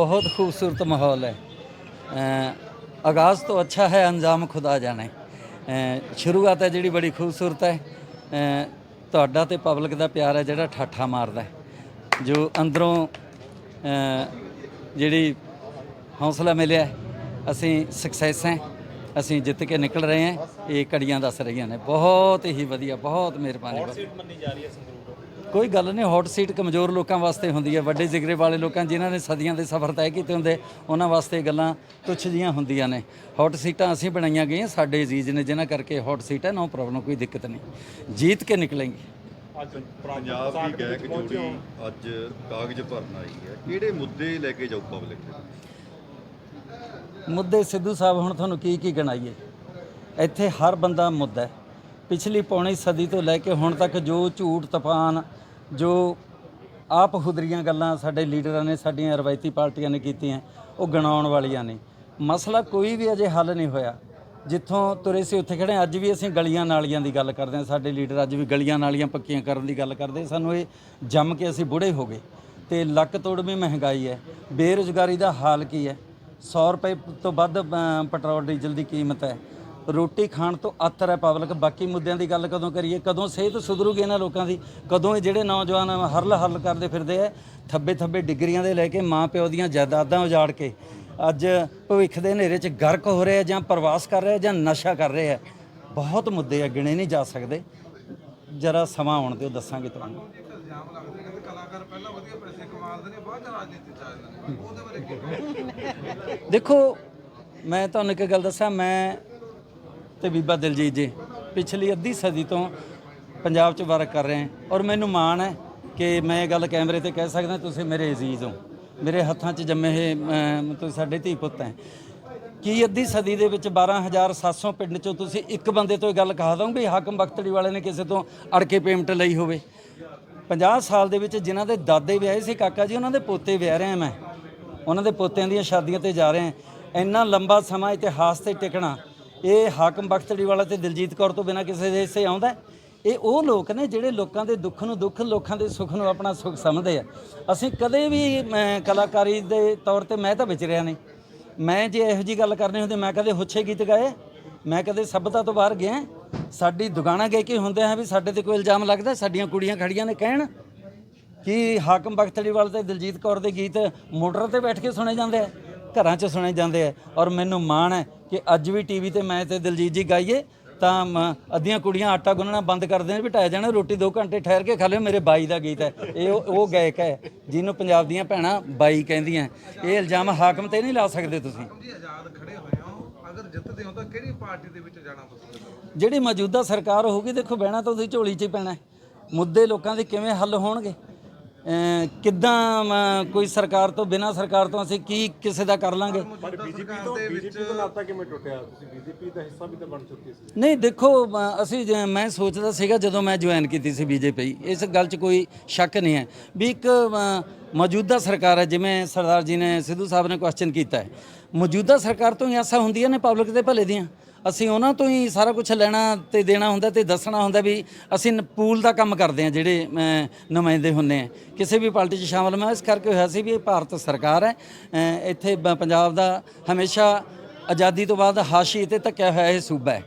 बहुत खूबसूरत माहौल है अ, आगाज़ तो अच्छा है अंजाम खुदा जाने ਅ, ਸ਼ੁਰੂਆਤ ਹੈ ਜਿਹੜੀ ਬੜੀ ਖੂਬਸੂਰਤ ਹੈ ਅ, ਤੁਹਾਡਾ ਤੇ ਪਬਲਿਕ ਦਾ ਪਿਆਰ ਹੈ ਜਿਹੜਾ ਠਾਠਾ ਮਾਰਦਾ ਹੈ ਜੋ ਅੰਦਰੋਂ ਅ, ਜਿਹੜੀ ਹੌਸਲਾ ਮਿਲਿਆ ਹੈ, ਅਸੀਂ ਸਕਸੈਸ ਹੈ ਅਸੀਂ ਜਿੱਤ ਕੇ ਨਿਕਲ ਰਹੇ ਹਾਂ ਇਹ ਕੜੀਆਂ ਦੱਸ ਰਹੀਆਂ ਨੇ ਬਹੁਤ ਹੀ ਵਧੀਆ ਬਹੁਤ ਮਿਹਰਬਾਨੀ ਕੋਈ ਗੱਲ ਨਹੀਂ ਹੌਟ ਸੀਟ ਕਮਜ਼ੋਰ ਲੋਕਾਂ ਵਾਸਤੇ ਹੁੰਦੀ ਹੈ ਵੱਡੇ ਜਿਗਰੇ ਵਾਲੇ ਲੋਕਾਂ ਜਿਨ੍ਹਾਂ ਨੇ ਸਦੀਆਂ ਦੇ ਸਫ਼ਰ ਤੈਅ ਕੀਤੇ ਹੁੰਦੇ ਉਹਨਾਂ ਵਾਸਤੇ ਗੱਲਾਂ ਤੁੱਛ ਜੀਆਂ ਹੁੰਦੀਆਂ ਨੇ। ਹੌਟ ਸੀਟਾਂ ਅਸੀਂ ਬਣਾਈਆਂ ਗਈਆਂ ਸਾਡੇ ਅਜ਼ੀਜ਼ ਨੇ ਜਿਨ੍ਹਾਂ ਕਰਕੇ ਹੌਟ ਸੀਟ ਹੈ ਨੋ ਪ੍ਰੋਬਲਮ ਕੋਈ ਦਿੱਕਤ ਨਹੀਂ। ਜੀਤ ਕੇ ਨਿਕਲेंगे ਅੱਜ ਪੰਜਾਬ ਦੀ ਗਾਇਕ ਜੋੜੀ ਅੱਜ ਕਾਗਜ਼ ਭਰਨ ਆਈ ਹੈ। ਕਿਹੜੇ ਮੁੱਦੇ ਲੈ ਕੇ ਜਾਊ ਪਬਲਿਕ ਦੇ? ਮੁੱਦੇ ਸਿੱਧੂ ਸਾਹਿਬ ਹੁਣ ਤੁਹਾਨੂੰ ਕੀ ਕੀ ਗਣਾਈਏ? ਇੱਥੇ ਹਰ ਬੰਦਾ ਮੁੱਦਾ ਹੈ। ਪਿਛਲੀ ਪੌਣੀ ਸਦੀ ਤੋਂ ਲੈ ਕੇ ਹੁਣ ਤੱਕ ਜੋ ਝੂਠ ਤੂਫਾਨ, ਜੋ ਆਪ ਹੁਦਰੀਆਂ ਗੱਲਾਂ ਸਾਡੇ ਲੀਡਰਾਂ ਨੇ, ਸਾਡੀਆਂ ਰਵਾਇਤੀ ਪਾਰਟੀਆਂ ਨੇ ਕੀਤੀਆਂ, ਉਹ ਗਣਾਉਣ ਵਾਲੀਆਂ ਨੇ। ਮਸਲਾ ਕੋਈ ਵੀ ਅਜੇ ਹੱਲ ਨਹੀਂ ਹੋਇਆ। ਜਿੱਥੋਂ ਤੁਰੇ ਸੀ, ਉੱਥੇ ਖੜੇ ਅੱਜ ਵੀ ਅਸੀਂ ਗਲੀਆਂ ਨਾਲੀਆਂ ਦੀ ਗੱਲ ਕਰਦੇ ਹਾਂ। ਸਾਡੇ ਲੀਡਰ ਅੱਜ ਵੀ ਗਲੀਆਂ ਨਾਲੀਆਂ ਪੱਕੀਆਂ ਕਰਨ ਦੀ ਗੱਲ ਕਰਦੇ। ਸਾਨੂੰ ਇਹ ਜੰਮ ਕੇ ਅਸੀਂ ਬੁੜੇ ਹੋ ਗਏ। ਤੇ ਲੱਕ ਤੋੜਵੀਂ ਮਹਿੰਗਾਈ ਹੈ। ਬੇਰੁਜ਼ਗਾਰੀ ਦਾ ਹਾਲ ਕੀ ਹੈ? 100 ਰੁਪਏ ਤੋਂ ਵੱਧ ਪੈਟਰੋਲ, ਡੀਜ਼ਲ ਦੀ ਕੀਮਤ ਹੈ। ਰੋਟੀ ਖਾਣ ਤੋਂ ਆਤਰ ਹੈ ਪਬਲਿਕ। ਬਾਕੀ ਮੁੱਦਿਆਂ ਦੀ ਗੱਲ ਕਦੋਂ ਕਰੀਏ? ਕਦੋਂ ਸਿਹਤ ਸੁਧਰੂਗੀ ਇਹਨਾਂ ਲੋਕਾਂ ਦੀ? ਕਦੋਂ ਇਹ ਜਿਹੜੇ ਨੌਜਵਾਨ ਹਰਲ ਹਰਲ ਕਰਦੇ ਫਿਰਦੇ ਆ ਥੱਬੇ ਥੱਬੇ ਡਿਗਰੀਆਂ ਦੇ ਲੈ ਕੇ ਮਾਂ ਪਿਓ ਦੀਆਂ ਜਾਇਦਾਦਾਂ ਉਜਾੜ ਕੇ ਅੱਜ ਭਵਿੱਖ ਦੇ ਹਨੇਰੇ 'ਚ ਗਰਕ ਹੋ ਰਹੇ ਆ ਜਾਂ ਪ੍ਰਵਾਸ ਕਰ ਰਹੇ ਆ ਜਾਂ ਨਸ਼ਾ ਕਰ ਰਹੇ ਆ? ਬਹੁਤ ਮੁੱਦੇ ਆ ਗਿਣੇ ਨਹੀਂ ਜਾ ਸਕਦੇ। ਜਰਾ ਸਮਾਂ ਆਉਣ ਦਿਓ ਦੱਸਾਂਗੇ ਤੁਹਾਨੂੰ। ਇਲਜ਼ਾਮ ਲੱਗਦੇ ਨੇ ਕਹਿੰਦੇ ਕਲਾਕਾਰ ਪਹਿਲਾਂ ਵਧੀਆ ਪੈਸੇ ਕਮਾਉਂਦੇ ਨੇ ਬਾਅਦ ਚ ਰਾਜਨੀਤੀ ਚ ਆ ਜਾਂਦੇ ਨੇ ਉਹਦੇ ਬਾਰੇ ਕੀ ਦੇਖੋ ਮੈਂ ਤੁਹਾਨੂੰ ਇੱਕ ਗੱਲ ਦੱਸਾਂ ਮੈਂ ਤੇ ਬੀਬਾ ਦਿਲਜੀਤ ਜੀ, ਪਿਛਲੀ ਅੱਧੀ ਸਦੀ ਤੋਂ ਪੰਜਾਬ 'ਚ ਵਰਕ ਕਰ ਰਹੇ ਹਾਂ ਔਰ ਮੈਨੂੰ ਮਾਣ ਹੈ ਕਿ ਮੈਂ ਇਹ ਗੱਲ ਕੈਮਰੇ ਤੇ ਕਹਿ ਸਕਦਾ ਤੁਸੀਂ ਮੇਰੇ ਅਜ਼ੀਜ਼ ਹੋ। ਮੇਰੇ ਹੱਥਾਂ 'ਚ ਜੰਮੇ ਇਹ ਮਤਲਬ ਸਾਡੇ ਧੀ ਪੁੱਤ ਹੈ। ਕੀ ਅੱਧੀ ਸਦੀ ਦੇ ਵਿੱਚ 12700 ਪਿੰਡ 'ਚੋਂ ਤੁਸੀਂ ਇੱਕ ਬੰਦੇ ਤੋਂ ਇਹ ਗੱਲ ਕਹਾ ਦੋਗੇ ਵੀ ਹਾਕਮ ਬਖਤੜੀ ਵਾਲੇ ਨੇ ਕਿਸੇ ਤੋਂ ਅੜ ਕੇ ਪੇਮੈਂਟ ਲਈ ਹੋਵੇ? 50 ਸਾਲ ਦੇ ਵਿੱਚ ਜਿਨ੍ਹਾਂ ਦੇ ਦਾਦੇ ਵਿਆਹੇ ਸੀ, ਕਾਕਾ ਜੀ, ਉਹਨਾਂ ਦੇ ਪੋਤੇ ਵਿਆਹ ਰਿਹਾ ਮੈਂ। ਉਹਨਾਂ ਦੇ ਪੋਤਿਆਂ ਦੀਆਂ ਸ਼ਾਦੀਆਂ ਤੇ ਜਾ ਰਹੇ। ਹਾਂ ਇੰਨਾ ਲੰਬਾ ਸਮਾਂ ਇਤਿਹਾਸ ਤੇ ਟਿਕਣਾ ਇਹ ਹਾਕਮ ਬਖਤੜੀ ਵਾਲਾ ਤੇ ਦਿਲਜੀਤ ਕੌਰ ਤੋਂ ਬਿਨਾ ਕਿਸੇ ਦੇ ਹਿੱਸੇ ਆਉਂਦਾ ਇਹ ਉਹ ਲੋਕ ਨੇ ਜਿਹੜੇ ਲੋਕਾਂ ਦੇ ਦੁੱਖ ਨੂੰ ਦੁੱਖ ਲੋਕਾਂ ਦੇ ਸੁੱਖ ਨੂੰ ਆਪਣਾ ਸੁੱਖ ਸਮਝਦੇ ਆ। ਅਸੀਂ ਕਦੇ ਵੀ ਅਮ, ਕਲਾਕਾਰੀ ਦੇ ਤੌਰ ਤੇ ਮੈਂ ਤਾਂ ਵਿਚਰਿਆ ਨਹੀਂ। ਮੈਂ ਜੇ ਇਹੋ ਜੀ ਗੱਲ ਕਰਨੀ ਹੁੰਦੀ ਮੈਂ ਕਦੇ ਹੁੱਛੇ ਗੀਤ ਗਾਏ ਮੈਂ ਕਦੇ ਸਭਤਾ ਤੋਂ ਬਾਹਰ ਗਿਆ। ਸਾਡੀ ਦੁਕਾਨਾਂ ਗਏ ਕਿ ਹੁੰਦੇ ਆ ਵੀ ਸਾਡੇ ਤੇ ਕੋਈ ਇਲਜ਼ਾਮ ਲੱਗਦਾ ਸਾਡੀਆਂ ਕੁੜੀਆਂ ਖੜੀਆਂ ਨੇ ਕਹਿਣ ਕਿ ਹਾਕਮ ਬਖਤੜੀਵਾਲ ਤੇ ਦਿਲਜੀਤ ਕੌਰ ਦੇ ਗੀਤ ਮੋਟਰ ਤੇ ਬੈਠ ਕੇ ਸੁਣੇ ਜਾਂਦੇ ਆ ਘਰਾਂ 'ਚ ਸੁਣੇ ਜਾਂਦੇ ਆ ਔਰ ਮੈਨੂੰ ਮਾਣ ਹੈ ਕਿ ਅੱਜ ਵੀ ਟੀਵੀ ਤੇ ਮੈਂ ਤੇ ਦਿਲਜੀਤ ਜੀ ਗਾਈਏ, ਤਾਂ ਅੱਧੀਆਂ ਕੁੜੀਆਂ ਆਟਾ ਗੁੰਨਣਾ ਬੰਦ ਕਰ ਦੇਣ ਵੀ ਜਾਣਾ, ਰੋਟੀ 2 ਘੰਟੇ ਠਹਿਰ ਕੇ ਖਾ ਲਿਓ, ਮੇਰੇ ਬਾਈ ਦਾ ਗੀਤ ਹੈ। ਇਹ ਉਹ ਗਾਇਕ ਹੈ, ਜਿਹਨੂੰ ਪੰਜਾਬ ਦੀਆਂ ਭੈਣਾਂ ਬਾਈ ਕਹਿੰਦੀਆਂ। ਇਹ ਇਲਜ਼ਾਮ ਹਾਕਮ ਤੇ ਨਹੀਂ ਲਾ ਸਕਦੇ ਤੁਸੀਂ। ਆਜ਼ਾਦ ਖੜੇ ਹੋਏ ਹੋ ਅਗਰ ਜਿੱਤਦੇ ਹੋ ਤਾਂ ਕਿਹੜੀ ਪਾਰਟੀ ਦੇ ਵਿੱਚ ਜਾਣਾ ਪਸੰਦ ਕਰੋਗੇ ਜਿਹੜੀ ਮੌਜੂਦਾ ਸਰਕਾਰ ਹੋਊਗੀ, ਦੇਖੋ ਬਹਿਣਾ ਤਾਂ ਉਹਦੀ ਝੋਲੀ 'ਚ ਹੀ ਪੈਣਾ ਮੁੱਦੇ ਲੋਕਾਂ ਦੇ ਕਿਵੇਂ ਹੱਲ ਹੋਣਗੇ? ਕਿੱਦਾਂ ਕੋਈ ਸਰਕਾਰ ਤੋਂ ਬਿਨਾਂ ਸਰਕਾਰ ਤੋਂ ਅਸੀਂ ਕੀ ਕਿਸੇ ਦਾ ਕਰ ਲਾਂਗੇ? ਪਰ ਬੀਜੇਪੀ ਤੋਂ ਬੀਜੇਪੀ ਦਾ ਨਾਤਾ ਕਿਵੇਂ ਟੁੱਟਿਆ? ਤੁਸੀਂ ਬੀਜੇਪੀ ਦਾ ਹਿੱਸਾ ਵੀ ਤਾਂ ਬਣ ਚੁੱਕੇ ਸੀ। ਨਹੀਂ ਦੇਖੋ ਅਸੀਂ ਮੈਂ ਸੋਚਦਾ ਸੀਗਾ ਜਦੋਂ ਮੈਂ ਜੁਆਇਨ ਕੀਤੀ ਸੀ ਬੀਜੇਪੀ ਇਸ ਗੱਲ 'ਚ ਕੋਈ ਸ਼ੱਕ ਨਹੀਂ ਹੈ ਵੀ ਇੱਕ ਮੌਜੂਦਾ ਸਰਕਾਰ ਹੈ ਜਿਵੇਂ ਸਰਦਾਰ ਜੀ ਨੇ ਸਿੱਧੂ ਸਾਹਿਬ ਨੇ ਕੁਐਸਚਨ ਕੀਤਾ ਹੈ। ਮੌਜੂਦਾ ਸਰਕਾਰ ਤੋਂ ਹੀ ਆਸਾਂ ਹੁੰਦੀਆਂ ਨੇ ਪਬਲਿਕ ਦੇ ਭਲੇ ਦੀਆਂ। ਅਸੀਂ ਉਹਨਾਂ ਤੋਂ ਹੀ ਸਾਰਾ ਕੁਝ ਲੈਣਾ ਤੇ ਦੇਣਾ ਹੁੰਦਾ ਤੇ ਦੱਸਣਾ ਹੁੰਦਾ ਵੀ ਅਸੀਂ ਪੂਲ ਦਾ ਕੰਮ ਕਰਦੇ ਹਾਂ ਜਿਹੜੇ ਨੁਮਾਇੰਦੇ ਹੁੰਨੇ ਆ ਕਿਸੇ ਵੀ ਪਾਰਟੀ 'ਚ ਸ਼ਾਮਲ ਮੈਂ ਇਸ ਕਰਕੇ ਹੋਇਆ ਸੀ ਵੀ ਇਹ ਭਾਰਤ ਸਰਕਾਰ ਹੈ। ਇੱਥੇ ਬ- ਪੰਜਾਬ ਦਾ ਹਮੇਸ਼ਾ ਆਜ਼ਾਦੀ ਤੋਂ ਬਾਅਦ ਹਾਸ਼ੀ ਤੇ ਧੱਕਿਆ ਹੋਇਆ ਇਹ ਸੂਬਾ ਹੈ।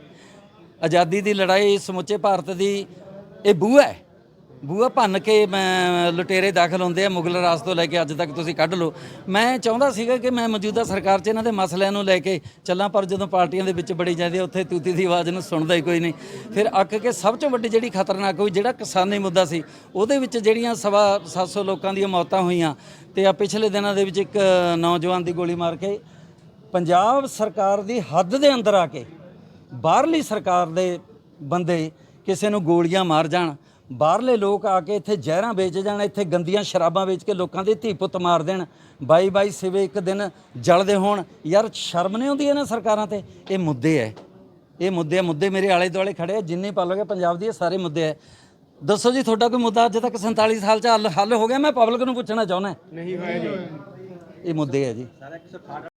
ਆਜ਼ਾਦੀ ਦੀ ਲੜਾਈ ਸਮੁੱਚੇ ਭਾਰਤ ਦੀ ਇਹ ਬੂਹਾ ਹੈ। ਬੂਹਾ ਭੰਨ ਕੇ ਮੈਂ ਲੁਟੇਰੇ ਦਾਖਲ ਹੁੰਦੇ ਆ ਮੁਗਲ ਰਾਜ ਤੋਂ ਲੈ ਕੇ ਅੱਜ ਤੱਕ ਤੁਸੀਂ ਕੱਢ ਲਓ। ਮੈਂ ਚਾਹੁੰਦਾ ਸੀਗਾ ਕਿ ਮੈਂ ਮੌਜੂਦਾ ਸਰਕਾਰ 'ਚ ਇਹਨਾਂ ਦੇ ਮਸਲਿਆਂ ਨੂੰ ਲੈ ਕੇ ਚੱਲਾਂ ਪਰ ਜਦੋਂ ਪਾਰਟੀਆਂ ਦੇ ਵਿੱਚ ਬੜੀ ਜਾਂਦੀ ਆ, ਉੱਥੇ ਤੂਤੀ ਦੀ ਆਵਾਜ਼ ਨੂੰ ਸੁਣਦਾ ਹੀ ਕੋਈ ਨਹੀਂ। ਫਿਰ ਅੱਕ ਕੇ ਸਭ ਤੋਂ ਵੱਡੀ ਜਿਹੜੀ ਖਤਰਨਾਕ ਹੋਈ ਜਿਹੜਾ ਕਿਸਾਨੀ ਮੁੱਦਾ ਸੀ ਉਹਦੇ ਵਿੱਚ ਜਿਹੜੀਆਂ ਸਵਾ 700 ਲੋਕਾਂ ਦੀਆਂ ਮੌਤਾਂ ਹੋਈਆਂ ਤੇ ਆ ਪਿਛਲੇ ਦਿਨਾਂ ਦੇ ਵਿੱਚ ਇੱਕ ਨੌਜਵਾਨ ਦੀ ਗੋਲੀ ਮਾਰ ਕੇ ਪੰਜਾਬ ਸਰਕਾਰ ਦੀ ਹੱਦ ਦੇ ਅੰਦਰ ਆ ਕੇ ਬਾਹਰਲੀ ਸਰਕਾਰ ਦੇ ਬੰਦੇ ਕਿਸੇ ਨੂੰ ਗੋਲੀਆਂ ਮਾਰ ਜਾਣ ਬਾਹਰਲੇ ਲੋਕ ਆ ਕੇ ਇੱਥੇ ਜ਼ਹਿਰਾਂ ਵੇਚ ਜਾਣ ਇੱਥੇ ਗੰਦੀਆਂ ਸ਼ਰਾਬਾਂ ਵੇਚ ਕੇ ਲੋਕਾਂ ਦੇ ਧੀ ਪੁੱਤ ਮਾਰ ਦੇਣ। ਬਾਈ ਬਾਈ ਸਿਵੇ ਇੱਕ ਦਿਨ ਜਲਦੇ ਹੋਣ। ਯਾਰ ਸ਼ਰਮ ਨਹੀਂ ਆਉਂਦੀ ਇਹਨਾਂ ਸਰਕਾਰਾਂ ਤੇ? ਇਹ ਮੁੱਦੇ ਐ। ਇਹ ਮੁੱਦੇ ਮੁੱਦੇ ਮੇਰੇ ਆਲੇ ਦੁਆਲੇ ਖੜੇ ਆ ਜਿੰਨੇ ਪਾਲੋਗੇ ਪੰਜਾਬ ਦੀ ਇਹ ਸਾਰੇ ਮੁੱਦੇ ਐ। ਦੱਸੋ ਜੀ ਤੁਹਾਡਾ ਕੋਈ ਮੁੱਦਾ ਅੱਜ ਤੱਕ 47 ਸਾਲ ਚ ਹੱਲ ਹੱਲ ਹੋ ਗਿਆ? ਮੈਂ ਪਬਲਿਕ ਨੂੰ ਪੁੱਛਣਾ ਚਾਹੁੰਦਾ। ਨਹੀਂ ਹੋਇਆ ਜੀ। ਇਹ ਮੁੱਦੇ ਆ ਜੀ।